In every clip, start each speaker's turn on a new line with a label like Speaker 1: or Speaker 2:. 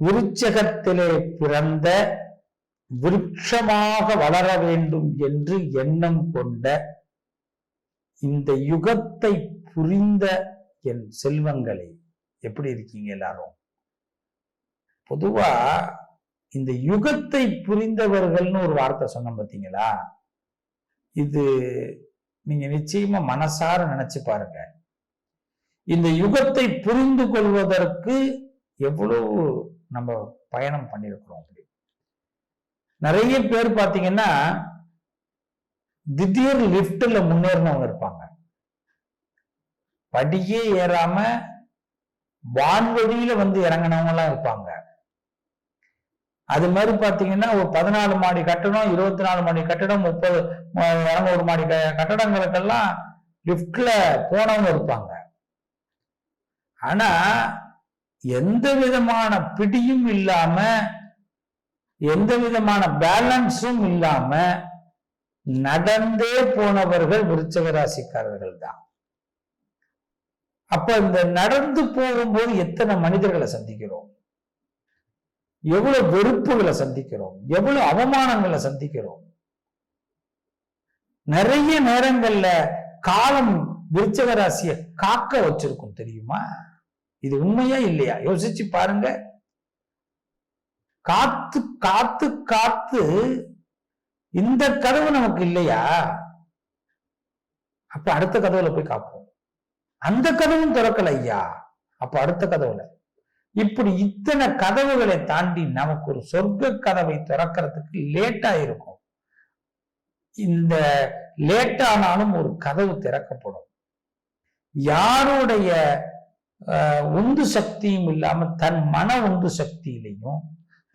Speaker 1: விருச்சகத்திலே பிறந்த விருட்சமாக வளர வேண்டும் என்று எண்ணம் கொண்ட இந்த யுகத்தை புரிந்த என் செல்வங்களே எப்படி இருக்கீங்க எல்லாரும்? பொதுவா இந்த யுகத்தை புரிந்தவர்கள்னு ஒரு வார்த்தை சொன்னோம் பார்த்தீங்களா? இது நீங்க நிச்சயமா மனசார நினைச்சு பாருங்க. இந்த யுகத்தை புரிந்து கொள்வதற்கு எவ்வளவு நம்ம பயணம் பண்ணியிருக்கிறோம் அப்படி. நிறைய பேர் பார்த்தீங்கன்னா திடீர் லிப்ட்ல முன்னேறினவங்க இருப்பாங்க. படியே ஏறாம வான்வழியில வந்து இறங்கினவங்க எல்லாம் இருப்பாங்க. அது மாதிரி பாத்தீங்கன்னா ஒரு பதினாலு மாடி கட்டடம் இருபத்தி நாலு மாடி கட்டடம் முப்பது இரநூறு மாடி கட்டடங்களுக்கெல்லாம் லிப்ட்ல போனவங்க இருப்பாங்க. ஆனா எந்த விதமான பிடியும் இல்லாம எந்த விதமான பேலன்ஸும் இல்லாம நடந்தே போனவர்கள் விருச்சக ராசிக்காரர்கள் தான் அப்ப இந்த நடந்து போகும்போது எத்தனை மனிதர்களை சந்திக்கிறோம்? எவ்வளவு வெறுப்புகளை சந்திக்கிறோம்? எவ்வளவு அவமானங்களை சந்திக்கிறோம்? நிறைய நேரங்கள்ல காலம் விருச்சக ராசியை காக்க வச்சிருக்கும் தெரியுமா? இது உண்மையா இல்லையா? யோசிச்சு பாருங்க. காத்து காத்து காத்து இந்த கதவு நமக்கு இல்லையா? அப்ப அடுத்த கதவுல போய் காப்போம். அந்த கதவும் திறக்கல ஐயா. அப்ப அடுத்த கதவுல. இப்படி இத்தனை கதவுகளை தாண்டி நமக்கு ஒரு சொர்க்க கதவை திறக்கிறதுக்கு லேட்டா இருக்கும். இந்த லேட்டானாலும் ஒரு கதவு திறக்கப்படும். யாருடைய உந்து சக்தியும் இல்லாம தன் மன உந்து சக்தியிலையும்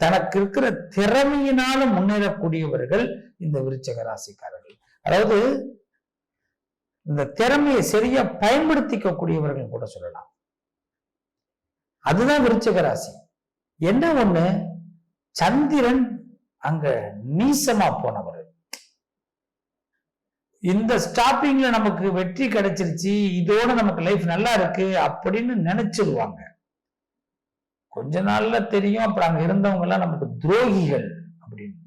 Speaker 1: தனக்கு இருக்கிற திறமையினால முன்னேறக்கூடியவர்கள் இந்த விருச்சக ராசிக்காரர்கள். அதாவது இந்த திறமையை சரியா பயன்படுத்திக்க கூடியவர்கள் கூட சொல்லலாம். அதுதான் விருச்சக ராசி. என்ன ஒண்ணு? சந்திரன் அங்க நீசமா போனவர். இந்த ஸ்டாப்பிங்ல நமக்கு வெற்றி கிடைச்சிருச்சு இதோட நமக்கு லைஃப் நல்லா இருக்கு அப்படின்னு நினைச்சிருவாங்க. கொஞ்ச நாள்ல தெரியும் அப்புறம் அங்க இருந்தவங்க எல்லாம் நமக்கு துரோகிகள் அப்படின்னு.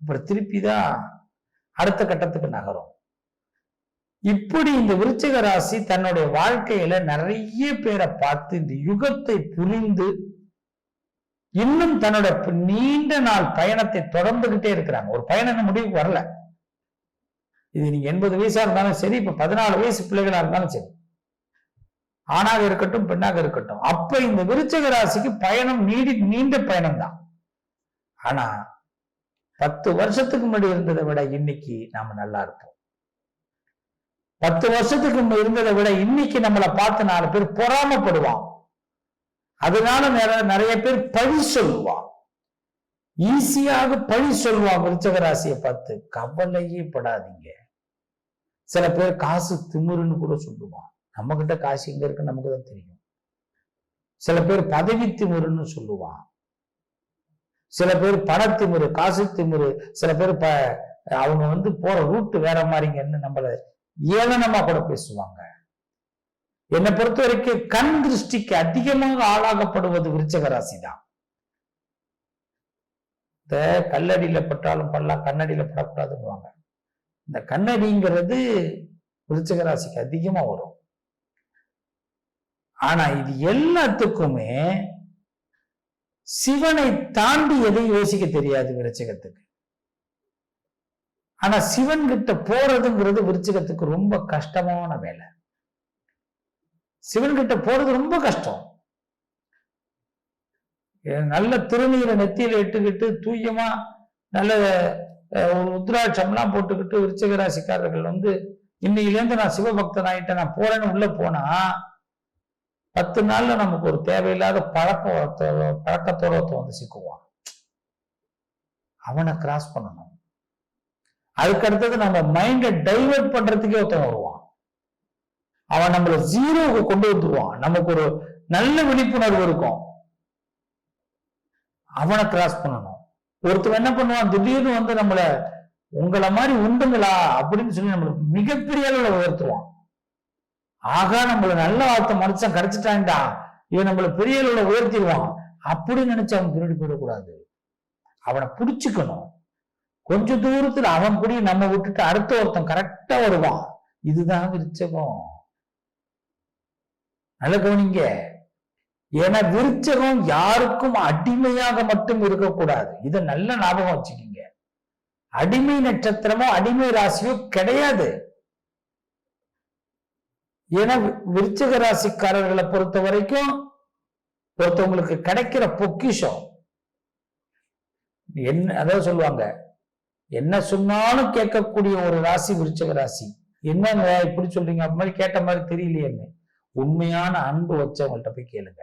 Speaker 1: அப்புறம் திருப்பி தான் அடுத்த கட்டத்துக்கு நகரும். இப்படி இந்த விருச்சிக ராசி தன்னுடைய வாழ்க்கையில நிறைய பேரை பார்த்து இந்த யுகத்தை புரிந்து இன்னும் தன்னோட நீண்ட நாள் பயணத்தை தொடர்ந்துகிட்டே இருக்கிறாங்க. ஒரு பயணம் முடிவுக்கு வரல. இது நீங்க எண்பது வயசா இருந்தாலும் சரி இப்ப பதினாலு வயசு பிள்ளைகளா இருந்தாலும் சரி. ஆணாக இருக்கட்டும் பெண்ணாக இருக்கட்டும். அப்ப இந்த விருச்சக ராசிக்கு பயணம் நீடி நீண்ட பயணம் தான் ஆனா பத்து வருஷத்துக்கு முன்னாடி இருந்ததை விட இன்னைக்கு நாம நல்லா இருப்போம். பத்து வருஷத்துக்கு முன்ன இருந்ததை விட இன்னைக்கு நம்மளை பார்த்து நாலு பேர் பொறாமப்படுவான் அதனால நிறைய நிறைய பேர் பழி சொல்லுவான் ஈஸியாக பழி சொல்லுவான் விருச்சக ராசியை பார்த்து. கவலையே படாதீங்க. சில பேர் காசு திமிருன்னு கூட சொல்லுவான் நம்ம கிட்ட காசு எங்க இருக்கு நமக்கு தான் தெரியும். சில பேர் பதவி திமிருன்னு சொல்லுவான் சில பேர் பணத்திமிரு காசு திமிரு சில பேர் ப அவங்க வந்து போற ரூட் வேற மாதிரிங்கன்னு நம்மள ஏளனமா கூட பேசுவாங்க. என்னை பொறுத்த வரைக்கும் கண் திருஷ்டிக்கு அதிகமாக ஆளாகப்படுவது விருச்சக ராசி தான் இந்த கல்லடியில பட்டாலும் படலாம் கண்ணடியில படக்கூடாதுன்னுவாங்க. இந்த கண்ணடிங்கிறது விருச்சக ராசிக்கு அதிகமா வரும். ஆனா இது எல்லாத்துக்குமே சிவனை தாண்டி எதையும் யோசிக்க தெரியாது விருச்சகத்துக்கு. ஆனா சிவன் கிட்ட போறதுங்கிறது விருச்சிகத்துக்கு ரொம்ப கஷ்டமான வேலை. சிவன் கிட்ட போறது ரொம்ப கஷ்டம். நல்ல திருநீரை நெத்தியில இட்டுக்கிட்டு தூயமா நல்ல உத்ராட்சம்லாம் போட்டுக்கிட்டு விருச்சக ராசிக்காரர்கள் வந்து இன்னையிலேருந்து நான் சிவபக்தன் ஆயிட்டேன் நான் போறேன்னு உள்ள போனா பத்து நாள்ல நமக்கு ஒரு தேவையில்லாத பழக்க பழக்கத்தோட வந்து சிக்குவான். அவனை கிராஸ் பண்ணணும். அதுக்கு அடுத்தது நம்ம மைண்டை டைவர்ட் பண்றதுக்கே ஒருத்தன் வருவான். அவன் நம்மள ஜீரோவுக்கு கொண்டு வந்துருவான். நமக்கு ஒரு நல்ல விழிப்புணர்வு இருக்கும். அவனை கிராஸ் பண்ணணும். ஒருத்தர் என்ன பண்ணுவான்? திடீர்னு வந்து நம்மள உங்களை மாதிரி உண்டுங்களா? அப்படின்னு சொல்லி நம்மளுக்கு மிகப்பெரிய அளவுல உயர்த்துவான். ஆகா நம்மள நல்ல வார்த்தை மனுஷன் கிடைச்சிட்டான்டா. இவன் நம்மள பெரிய அளவில் உயர்த்திடுவான். அப்படின்னு நினைச்சு அவன் பின்னாடி போயிடக்கூடாது. அவனை பிடிச்சுக்கணும். கொஞ்ச தூரத்துல அவன் கூட நம்ம விட்டுட்டு அடுத்த ஒருத்தன் கரெக்டா வருவான். இதுதான் விருச்சகம் நல்ல கவனிங்க. ஏன்னா விருச்சகம் யாருக்கும் அடிமையாக மட்டும் இருக்கக்கூடாது. இதை நல்ல ஞாபகம் வச்சுக்கோங்க. அடிமை நட்சத்திரமோ அடிமை ராசியோ கிடையாது. ஏன்னா விருச்சக ராசிக்காரர்களை பொறுத்த வரைக்கும் ஒருத்தவங்களுக்கு கிடைக்கிற பொக்கிஷம். என்ன அதாவது சொல்லுவாங்க என்ன சொன்னாலும் கேட்கக்கூடிய ஒரு ராசி விருச்சக ராசி. என்ன இப்படி சொல்றீங்க? அப்படி மாதிரி கேட்ட மாதிரி தெரியலையேன்னு. உண்மையான அன்பு வச்சவங்கள்ட்ட போய் கேளுங்க.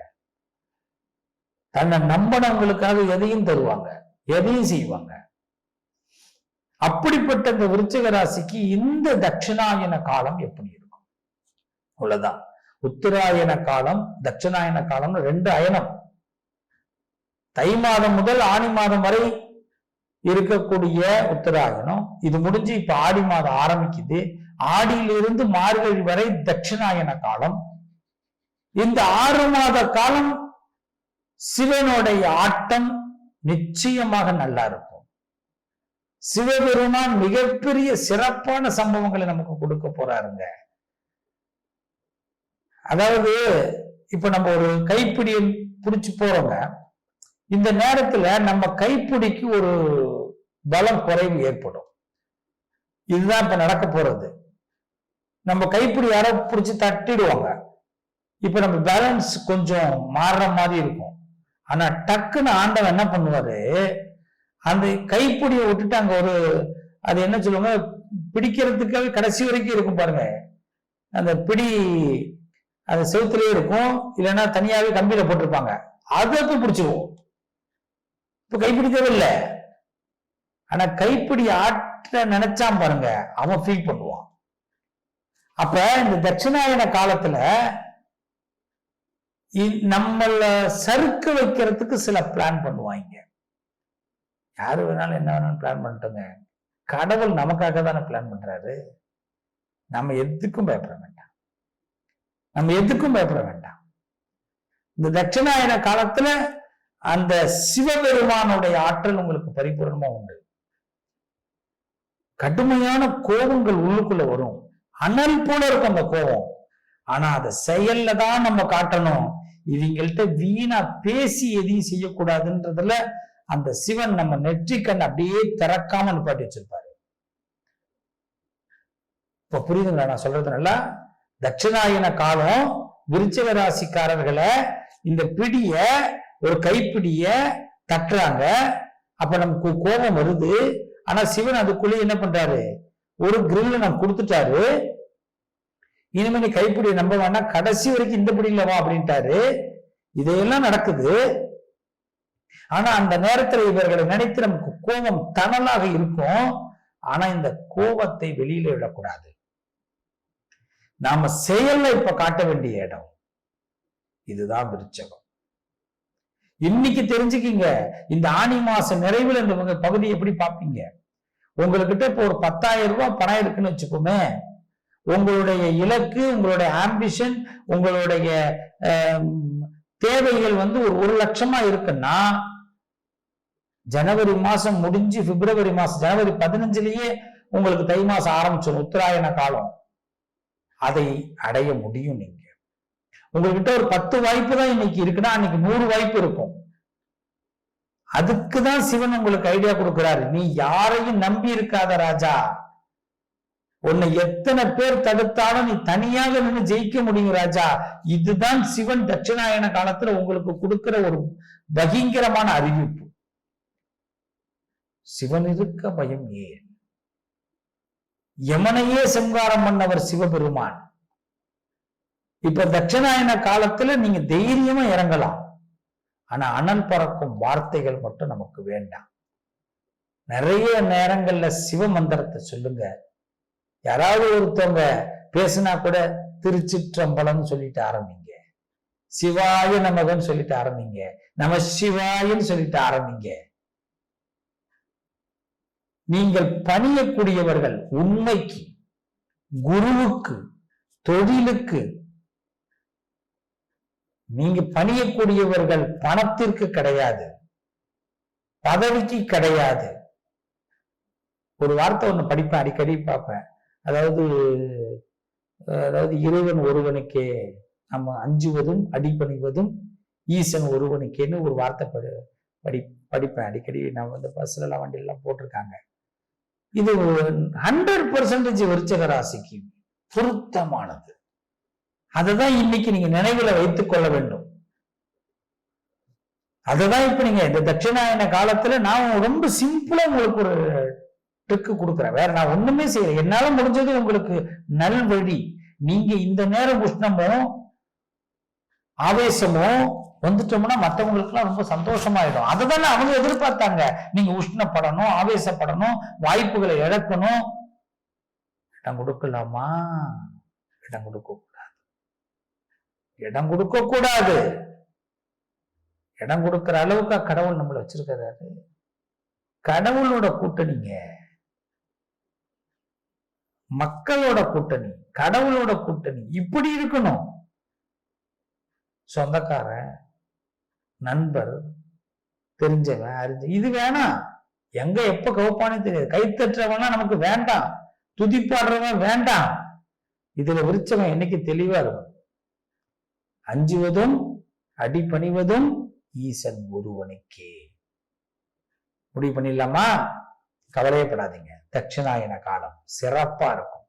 Speaker 1: தன்னை நம்பினவங்களுக்காக எதையும் தருவாங்க? எதையும் செய்வாங்க? அப்படிப்பட்ட இந்த விருச்சிக ராசிக்கு இந்த தட்சிணாயன காலம் எப்படி இருக்கும்? அவ்வளவுதான். உத்தராயண காலம் தட்சிணாயன காலம்னு ரெண்டு அயனம் தை மாதம் முதல் ஆணி மாதம் வரை இருக்கக்கூடிய உத்தராயணம். இது முடிஞ்சு இப்ப ஆடி மாதம் ஆரம்பிக்குது. ஆடியிலிருந்து மார்கழி வரை தட்சிணாயன காலம். இந்த ஆறு மாத காலம் சிவனுடைய ஆட்டம் நிச்சயமாக நல்லா இருக்கும். சிவபெருமான் மிகப்பெரிய சிறப்பான சம்பவங்களை நமக்கு கொடுக்க போறாருங்க. அதாவது இப்ப நம்ம ஒரு கைப்பிடியை பிடிச்சு போறோங்க. இந்த நேரத்துல நம்ம கைப்பிடிக்கு ஒரு பலம் குறைவு ஏற்படும். இதுதான் இப்ப நடக்க போறது. நம்ம கைப்பிடி யாரோ பிடிச்சி தட்டிடுவாங்க. இப்ப நம்ம பேலன்ஸ் கொஞ்சம் மாறுற மாதிரி இருக்கும். ஆனா டக்குன்னு ஆண்டவன் என்ன பண்ணுவாரு? அந்த கைப்பிடியை விட்டுட்டு அங்க ஒரு அது என்ன சொல்லுவாங்க? பிடிக்கிறதுக்காக கடைசி வரைக்கும் இருக்கும் பாருங்க. அந்த பிடி அது செவுத்துலயே இருக்கும். இல்லைன்னா தனியாவே கம்பியில போட்டிருப்பாங்க. அதை போய் பிடிச்சிருவோம் இப்ப கைப்பிடி தேவையில்லை. ஆனா கைப்பிடி ஆற்ற நினைச்சான் பாருங்க அவன் ஃபீல் பண்ணுவான். அப்ப இந்த தட்சிணாயன காலத்துல நம்மள சறுக்க வைக்கிறதுக்கு சில பிளான் பண்ணுவாங்க. யாரு வேணாலும் என்ன வேணாலும் பிளான் பண்ணிட்டோங்க. கடவுள் நமக்காக தானே பிளான் பண்றாரு. நம்ம எதுக்கும் பயப்பட வேண்டாம். நம்ம எதுக்கும் பயப்பட வேண்டாம். இந்த தட்சிணாயன காலத்துல அந்த சிவபெருமானுடைய ஆற்றல் உங்களுக்கு பரிபூர்ணமா உண்டு. கடுமையான கோபங்கள் உள்ளுக்குள்ள வரும். அனல் போல இருக்கும் அந்த கோபம். ஆனா அதை செயல்ல தான் நம்ம காட்டணும். இவங்கள்ட்ட வீணா பேசி எதையும் செய்யக்கூடாதுன்றதுல அந்த சிவன் நம்ம நெற்றிக்கண் அப்படியே திறக்காம நிப்பாட்டி வச்சிருப்பாரு. இப்ப புரியுதுங்களா நான் சொல்றது நல்லா? தட்சிணாயன காலம் விருச்சக ராசிக்காரர்களை இந்த பிடிய ஒரு கைப்பிடிய தட்டுறாங்க. அப்ப நமக்கு கோபம் வருது. ஆனா சிவன் அதுக்குள்ளே என்ன பண்றாரு? ஒரு கிரில் நம்ம கொடுத்துட்டாரு. இனிமே நீ கைப்பிடி நம்ப வேண்டாம் கடைசி வரைக்கும் இந்த பிடியில வா அப்படின்ட்டாரு. இதையெல்லாம் நடக்குது. ஆனா அந்த நேரத்துல இவர்களை நினைத்து நமக்கு கோபம் தணலாக இருக்கும். ஆனா இந்த கோபத்தை வெளியில விடக்கூடாது. நாம செயல்ல இப்ப காட்ட வேண்டிய இடம். இதுதான் விருச்சகம் இன்னைக்கு தெரிஞ்சுக்கிங்க இந்த ஆனி மாச நிறைவில் இந்த உங்க பகுதியை எப்படி பார்ப்பீங்க? உங்ககிட்ட இப்போ ஒரு பத்தாயிரம் ரூபாய் பணம் இருக்குன்னு வச்சுக்கோமே. உங்களுடைய இலக்கு உங்களுடைய ஆம்பிஷன் உங்களுடைய தேவைகள் வந்து ஒரு ஒரு லட்சமா இருக்குன்னா ஜனவரி மாசம் முடிஞ்சு பிப்ரவரி மாசம் ஜனவரி பதினஞ்சுலயே உங்களுக்கு தை மாசம் ஆரம்பிச்சிடும் உத்தராயண காலம். அதை அடைய முடியும் நீங்க. உங்ககிட்ட ஒரு பத்து வாய்ப்பு தான் இன்னைக்கு இருக்குன்னா அன்னைக்கு நூறு வாய்ப்பு இருக்கும். அதுக்குதான் சிவன் உங்களுக்கு ஐடியா கொடுக்கிறாரு. நீ யாரையும் நம்பி இருக்காத ராஜா. உன்னை எத்தனை பேர் தடுத்தாலும் நீ தனியாக நின்று ஜெயிக்க முடியும் ராஜா. இதுதான் சிவன் தட்சிணாயன காலத்துல உங்களுக்கு கொடுக்கிற ஒரு பகிங்கரமான அறிவிப்பு. சிவன் இருக்க பயம் ஏன்? யமனையே சங்காரம் பண்ணவர் சிவபெருமான். இப்ப தட்சிணாயன காலத்துல நீங்க தைரியமா இறங்கலாம். ஆனா அனல் பறக்கும் வார்த்தைகள் மட்டும் நமக்கு வேண்டாம். நிறைய நேரங்கள்ல சிவ மந்திரத்தை சொல்லுங்க. யாராவது ஒருத்தவங்க பேசுனா கூட திருச்சிற்றம்பலம்னு சொல்லிட்டு ஆரம்பிங்க. சிவாய நமகன் சொல்லிட்டு ஆரம்பிங்க. நம சிவாயன்னு சொல்லிட்டு ஆரம்பிங்க. நீங்கள் பணியக்கூடியவர்கள் உண்மைக்கு குருவுக்கு தொழிலுக்கு நீங்க பணியக்கூடியவர்கள் பணத்திற்கு கிடையாது பதவிக்கு கிடையாது. ஒரு வார்த்தை ஒண்ணு படிப்பேன் அடிக்கடி பார்ப்பேன். அதாவது அதாவது இறைவன் ஒருவனுக்கே நம்ம அஞ்சுவதும் அடிபணிவதும் ஈசன் ஒருவனுக்கேன்னு ஒரு வார்த்தை படி படி படிப்பேன். அடிக்கடி நான் வந்து பஸ்ல எல்லாம் வண்டியெல்லாம் போட்டிருக்காங்க. இது ஹண்ட்ரட் பர்சன்டேஜ் விருச்சக ராசிக்கு பொருத்தமானது. அதுதான் இன்னைக்கு நீங்க நினைவுல வைத்துக் கொள்ள வேண்டும். அதுதான் இப்ப நீங்க இந்த தட்சிணாயன காலத்துல நான் ரொம்ப சிம்பிளா உங்களுக்கு ஒரு ட்ரிக்கு கொடுக்குறேன். வேற நான் ஒண்ணுமே செய்யல. என்னால முடிஞ்சது உங்களுக்கு நல்வழி. நீங்க இந்த நேரம் உஷ்ணமோ ஆவேசமோ வந்துட்டோம்னா மற்றவங்களுக்குலாம் ரொம்ப சந்தோஷமாயிடும். அதுதானே அவங்க எதிர்பார்த்தாங்க. நீங்க உஷ்ணப்படணும் ஆவேசப்படணும் வாய்ப்புகளை இழக்கணும். இடம் கொடுக்கலாமா? இடம் கொடுக்க கூடாது இடம் கொடுக்க கூடாது இடம் கொடுக்கிற அளவுக்கு கடவுள் நம்மளை வச்சிருக்கிறாரு. கடவுளோட கூட்டணிங்க. மக்களோட கூட்டணி கடவுளோட கூட்டணி இப்படி இருக்கணும். சொந்தக்காரன் நண்பர் தெரிஞ்சவன் அறிஞ்ச இது வேணாம் எங்க எப்ப கவுப்பானே தெரியாது. கைத்தட்டுறவனா நமக்கு வேண்டாம். துதிப்பாடுறவன் வேண்டாம். இதுல விரிச்சவன் என்னைக்கு தெளிவா இருக்கும்? அஞ்சுவதும் அடிபணிவதும் ஈசன் ஒருவனுக்கே. முடிவு பண்ணிடலாமா? கவலையப்படாதீங்க. தட்சிணாயன காலம் சிறப்பா இருக்கும்.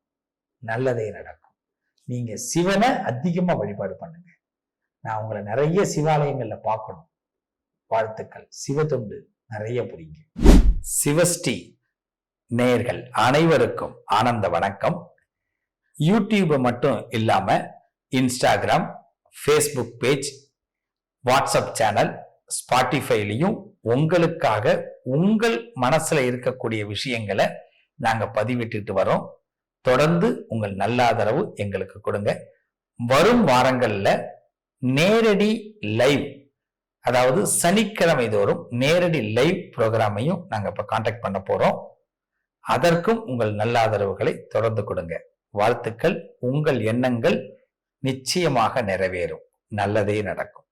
Speaker 1: நல்லதே நடக்கும். நீங்க சிவனை அதிகமா வழிபாடு பண்ணுங்க. நான் உங்களை நிறைய சிவாலயங்கள்ல பார்க்கணும். வாழ்த்துக்கள். சிவத்தொண்டு நிறைய புரியுங்க. சிவஸ்ரீ நேயர்கள் அனைவருக்கும் ஆனந்த வணக்கம். யூடியூப் மட்டும் இல்லாம Instagram Facebook page WhatsApp channel ஸ்பாட்டிஃபைலையும் உங்களுக்காக உங்கள் மனசுல இருக்கக்கூடிய விஷயங்களை நாங்க பதிவிட்டுட்டு வரோம். தொடர்ந்து உங்கள் நல்ல ஆதரவு எங்களுக்கு கொடுங்க. வரும் வாரங்கள்ல நேரடி லைவ் அதாவது சனிக்கிழமை தோறும் நேரடி லைவ் ப்ரோக்ராமையும் நாங்கள் இப்போ காண்டாக்ட் பண்ண போகிறோம் அதற்கும் உங்கள் நல்ல ஆதரவுகளை தொடர்ந்து கொடுங்க. வாழ்த்துக்கள் உங்கள் எண்ணங்கள் நிச்சயமாக நிறைவேறும். நல்லதே நடக்கும்.